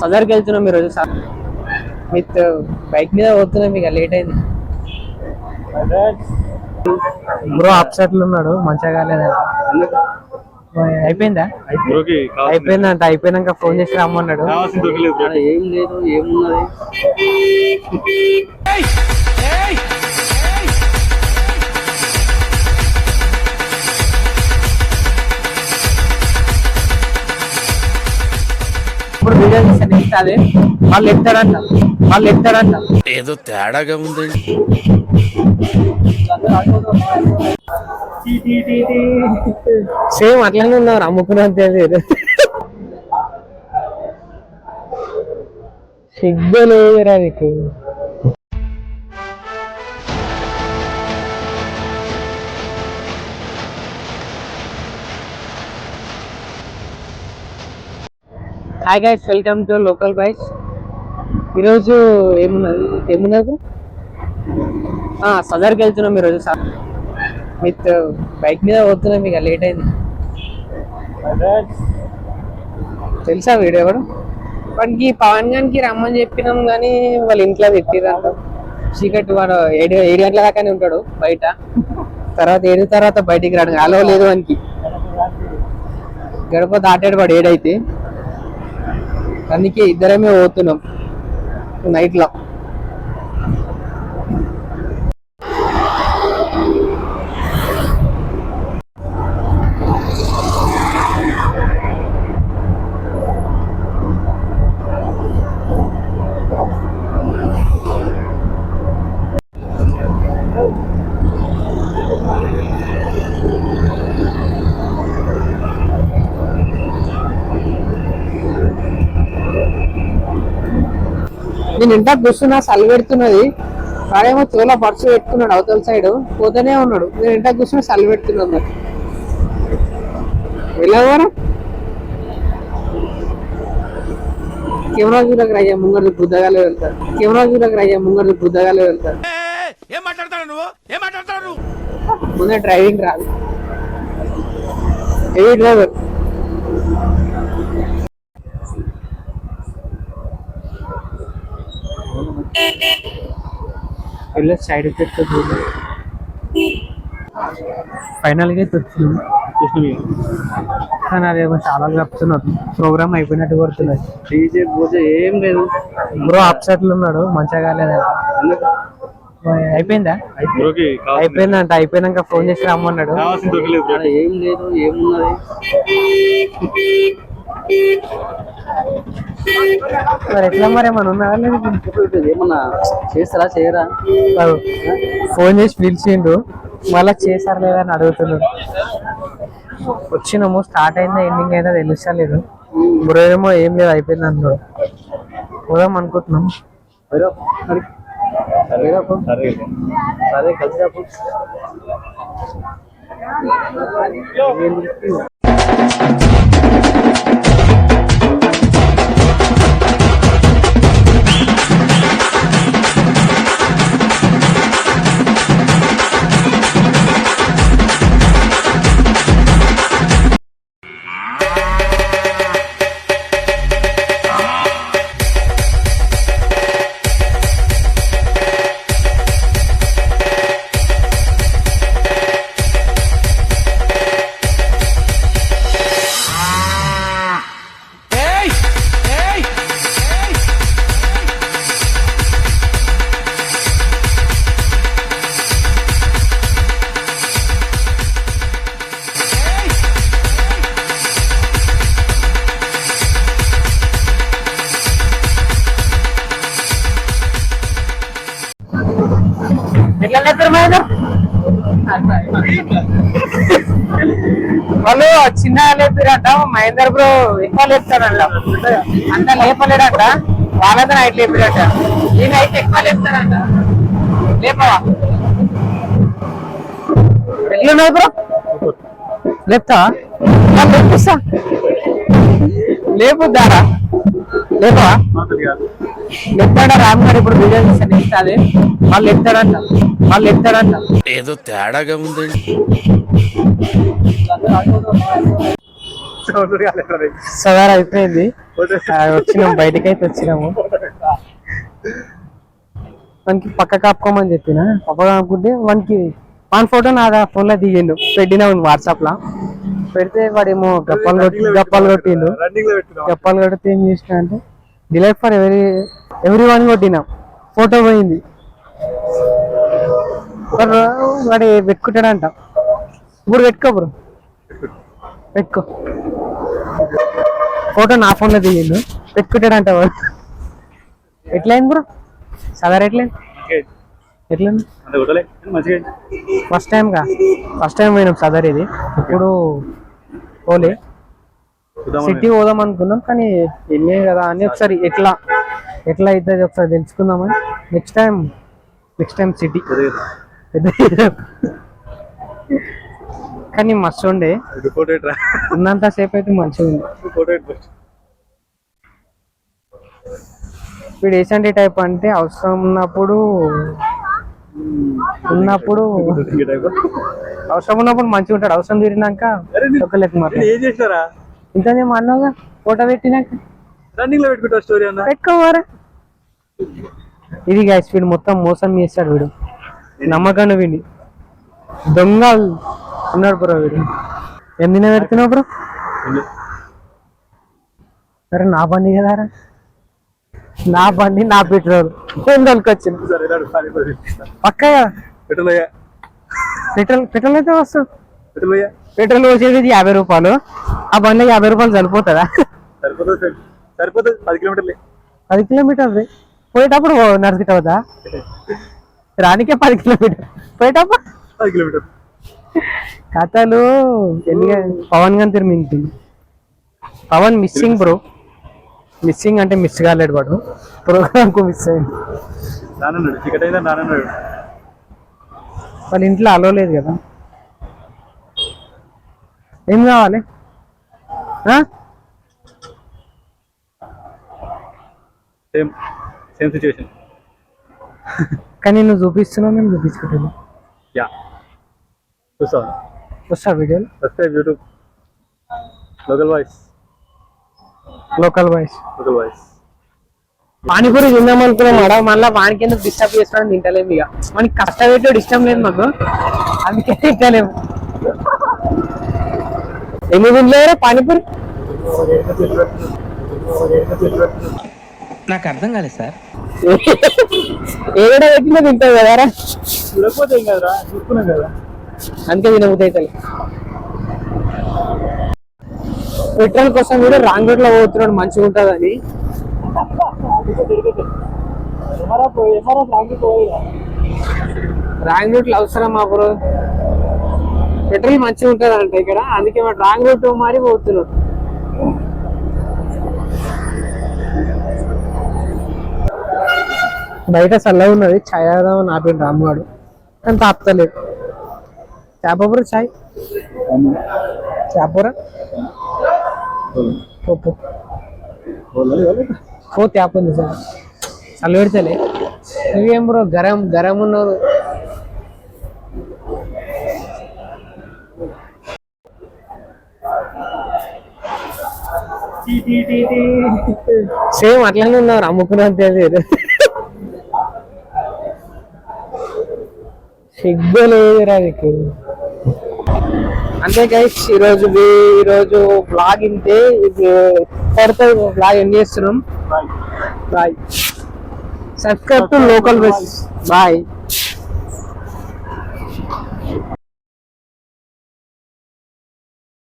సదర్కి వెళ్తున్నాం ఈరోజు. Sir with bike మీద పోతున్నాం ఇక లేట్ అయింది. బ్రో అప్సెట్ ఉన్నాడు మంచిగా కాలేదు అయిపోయిందా? బ్రోకి అయిపోయిందంట అయిపోయినాక ఫోన్ చేసి రమ్మన్నాడు. ఏం లేదు ఏమున్నది? ఇప్పుడు వీడియో తీసే నెక్స్ట్ అదే వాళ్ళు ఎత్తాడంట వాళ్ళు ఎత్తాడంట ఏదో తేడాగా ఉందండి. సేమ్ అట్లానే ఉన్నారు అమ్ముకున్నంతే వేరు సిగ్గులు వేరా నీకు. Hi guys welcome to local boys ఈరోజు ఏమున్నది? ఏమున్నది? సదర్కి వెళ్తున్నాం ఈరోజు. సార్ విత్ బైక్ మీద పోతున్నాం ఇక లేట్ అయింది. తెలుసా వీడియో కూడా వాడికి పవన్ గారికి రమ్మని చెప్పినాం కానీ వాళ్ళ ఇంట్లో పెట్టిరంట చీకటి వాడు ఏడు ఏడు గంటల దాకానే ఉంటాడు బయట. తర్వాత ఏడు తర్వాత బయటికి రాడు. అలో లేదు వానికి. గడప దాటాడు వాడు ఏడైతే. అందుకే ఇద్దరమే పోతున్నాం. నైట్లో లో నేను ఇంట కూర్చున్నా సలి పెడుతున్నది. వాడేమో చెవులో పర్సు పెట్టుకున్నాడు అవతల సైడ్. పోతూనే ఉన్నాడు. నేను ఇంట కూర్చున్నా సలి పెడుతున్నాను మరి. ఎలా పోరా కెమెరా చూడకు రయ్యా ముంగడు బుద్ధగాలే వెళ్తారు కెమెరా చూడకు రయ్యా ముంగడు బుద్ధగాలే వెళ్తారు ఏం మాట్లాడతాడు నువ్వు? ఏం మాట్లాడతాడు నువ్వు? ముందే డ్రైవింగ్ రాదు. Heavy driver? వెళ్ళి సైడ్ ఎఫెక్ట్ ఫైనల్గా అయితే వచ్చింది కానీ అదేమో చాలా చెప్తున్నారు ప్రోగ్రామ్ అయిపోయినట్టు కొడుతున్నది డీజే పోతే ఏం లేదు. బ్రో అప్సెట్లు ఉన్నాడు. మంచిగా కాలేదు? అయిపోయిందా? బ్రోకి అయిపోయిందంట. అయిపోయినాక ఫోన్ చేసి రమ్మన్నాడు. ఏం లేదు. ఏమున్నది? మరి ఎట్లా మరి ఏమన్నా ఉన్నారా లేదు? ఏమన్నా చేస్తారా చేయరా? ఫోన్ చేసి పిలిచిండు. మళ్ళా చేశారా లేదా అని అడుగుతున్నాడు వచ్చినాము స్టార్ట్ అయిందా ఎండింగ్ అయిందా తెలుస్తలేదు బ్రో ఏమో ఏం లేదు అయిపోయింది అన్నాడు. పోదాం అనుకుంటున్నాం. సరే. కలిసి వాళ్ళు చిన్న లేపారట మహేందర్ బ్రో ఎక్కువ లేపుతాడంట అంత లేపలేడట వాళ్ళతో నైట్ లేపారట. ఈ నైట్ ఎక్కువ లేపుతాడంట లేపవా? ఎట్లున్నాయి బ్రో? లేపుతా. లేపిస్తా లేపుద్దారా? ఎత్తాడా రామ్ గారు ఇప్పుడు వీడియో నెక్స్ట్ అదే వాళ్ళు ఎత్తాడంట వాళ్ళు ఎత్తాడంట ఏదో తేడాగా ఉందండి. సదర్ అయిపోయింది. వచ్చినాం బయటకి అయితే వచ్చినాము. మనకి పక్క కాపుకోమని చెప్పిన? పక్క కాపుకుంటే మనకి వన్ ఫోటో నా ఫోన్లో దిగిండు. పెట్టినా ఉంది వాట్సాప్లో. పెడితే వాడేమో గప్పాలు కొట్టి గప్పాలు కొట్టిండు. రన్నింగ్లో పెట్టుకున్నాం గప్పాలు కొడితే ఏం చేసిన అంటే డిలీట్ ఫర్ ఎవరి ఎవ్రీ వన్ కొట్టినాం ఫోటో పోయింది. వాడు పెట్టుకుంటాడంట. ఇప్పుడు పెట్టుకో బ్రో. పెట్టుకో. ఫోటో నా ఫోన్లో దిగిండు. పెట్టుకుంటాడంట వాడు. ఎట్లయింది బ్రో? సదర్ ఎట్లయింది? ఎట్లయింది ఫస్ట్ టైం గా. ఫస్ట్ టైం పోయినాం సదర్ ఇది. ఇప్పుడు పోలే. సిటీ పోదాం అనుకున్నాం కానీ వెళ్ళే కదా అని ఒకసారి ఎట్లా ఎట్లా అవుతుంది ఒకసారి తెలుసుకుందామని. Next time next time city కానీ మస్తు ఉండే. ఉన్నంత సేపు అయితే మంచిగా ఉంది. వీడు ఏసంటి టైప్ అంటే అవసరం ఉన్నప్పుడు ఉన్నప్పుడు అవసరం ఉన్నప్పుడు మంచిగా ఉంటాడు. అవసరం తీరినాక ఒక లెక్క మాట ఇంతనే మా అన్నగా ఫోటో పెట్టినాక. రన్నింగ్లో పెట్టుకుంటా స్టోరీ అన్న? పెట్టుకోమారా ఇది గాయస్ వీడు మొత్తం మోసం చేస్తాడు వీడు. నమ్మకాన్ని వీడి. దొంగ ఉన్నాడు బ్రో వీడు. ఎందునే పెడుతున్నావు బ్రో? సరే నా బండి కదారా నా బండి నా పెట్రోల్. ఎందుకు వచ్చింది పక్క పెట్రోల్ పెట్రోల్ పెట్రోల్ అయితే వస్తుంది. పెట్రోల్ పెట్రోల్ వచ్చేది యాభై రూపాయలు. ఆ బండిలో యాభై రూపాయలు సరిపోతుందా? సరిపోతుంది సార్ సరిపోతుంది పది కిలోమీటర్లే. పది కిలోమీటర్లు? పోయేటప్పుడు నడుచుకుంటా అవుతా? రానికే పది కిలోమీటర్. పోయేటప్పుడు? పది కిలోమీటర్. కథలు పవన్ గాని తిరిగింది పవన్ మిస్సింగ్ బ్రో. మిస్సింగ్ అంటే మిస్ కాలేడు వాడు. ప్రోగ్రామ్కు మిస్ అయింది. వాళ్ళ ఇంట్లో అలో లేదు కదా. ఏం కావాలి? సేమ్ సేమ్ సిచ్యువేషన్ కానీ నువ్వు చూపిస్తున్నావు మేము చూపించుకుంటాను యా చూస్తాను వస్తా వీడియోలు? Subscribe YouTube local voice local voice local voice panipuri తిందాం అనుకున్నాం ఆడ మళ్ళీ వానికి ఎందుకు డిస్టర్బ్ చేస్తాడని తింటలేము ఇక. మనకి కష్టపెట్టాడు ఇష్టం లేదు మాకు. అందుకే తింటలేము ఎన్ని తినలేరు పానీపూరి? నాకు అర్థం కాలేదు సార్. ఏడా పెట్టినా తింటావు కదరా చూడకపోతే కదరా? చూసుకున్నాం కదా. అందుకే తినబుద్ధి పెట్రోల్ కోసం కూడా రాంగ్ రూట్లో పోతున్నాడు మంచిగా ఉంటుందని. రాంగ్ రూట్లో అవసరమా బ్రో? పెట్రోల్ మంచిగా ఉంటుంది అంట ఇక్కడ. అందుకే వాడు రాంగ్ రూట్ మారి పోతున్నాడు. బయట చల్లగా ఉన్నది. ఛాయ్ తాగుదామని ఆపిండు రామ్గాడు. కానీ తాపుతలేదు. చేపపుర ఛాయ్ చేపపుర? పప్పు ఓ ట్యాప్ ఉంది సార్. చల్ల పెడతలే నువ్వేం బ్రో గరం గరం ఉన్నావు సేమ్ అట్లానే ఉన్నారు అమ్ముకున్నంత లేదు సిగ్గు లేదురా నీకు. అంతే గైస్ ఈరోజు ఈరోజు బ్లాగ్ ఇంతే ఇది పడుతుంది బ్లాగ్ ఎండ్ చేస్తున్నాం? Bye subscribe to local bus bye